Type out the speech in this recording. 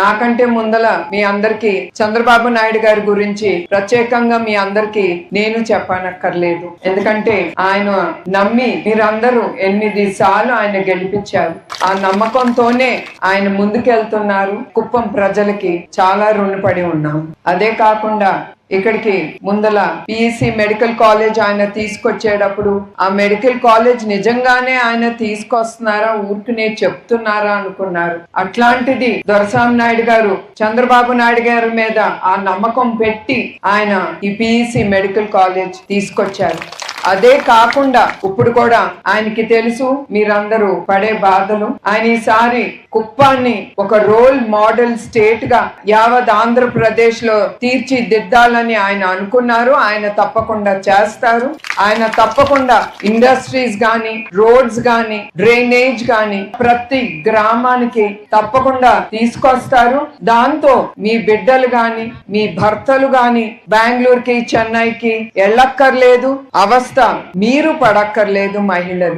నాకంటే ముందల మీ అందరికి చంద్రబాబు నాయుడు గారి గురించి ప్రత్యేకంగా మీ అందరికి నేను చెప్పనక్కర్లేదు. ఎందుకంటే ఆయన నమ్మి మీరందరూ ఎనిమిది సార్లు ఆయన గెలిపించారు. ఆ నమ్మకంతోనే ఆయన ముందుకెళ్తున్నారు. కుప్పం ప్రజలకి చాలా రుణపడి ఉన్నాం. అదే కాకుండా ఇక్కడికి ముందల పిఈసి మెడికల్ కాలేజ్ ఆయన తీసుకొచ్చేటప్పుడు ఆ మెడికల్ కాలేజ్ నిజంగానే ఆయన తీసుకొస్తున్నారా? ఊరికనే చెప్తున్నారా? అనుకున్నారు. అట్లాంటిది దొరసాం నాయుడు గారు చంద్రబాబు నాయుడు గారి మీద ఆ నమ్మకం పెట్టి ఆయన ఈ పిఈసి మెడికల్ కాలేజ్ తీసుకొచ్చారు. అదే కాకుండా ఇప్పుడు కూడా ఆయనకి తెలుసు మీరందరూ పడే బాధలు. ఆయన ఈసారి కుప్పాన్ని ఒక రోల్ మోడల్ స్టేట్గా యావత్ ఆంధ్రప్రదేశ్లో తీర్చిదిద్దాలని ఆయన అనుకున్నారు. ఆయన తప్పకుండా చేస్తారు. ఆయన తప్పకుండా ఇండస్ట్రీస్ గాని రోడ్స్ గాని డ్రైనేజ్ గాని ప్రతి గ్రామానికి తప్పకుండా తీసుకొస్తారు. దాంతో మీ బిడ్డలు గాని మీ భర్తలు గాని బెంగళూరుకి చెన్నైకి వెళ్ళక్కర్లేదు. అవస్థ మీరు పడక్కర్లేదు మహిళలు.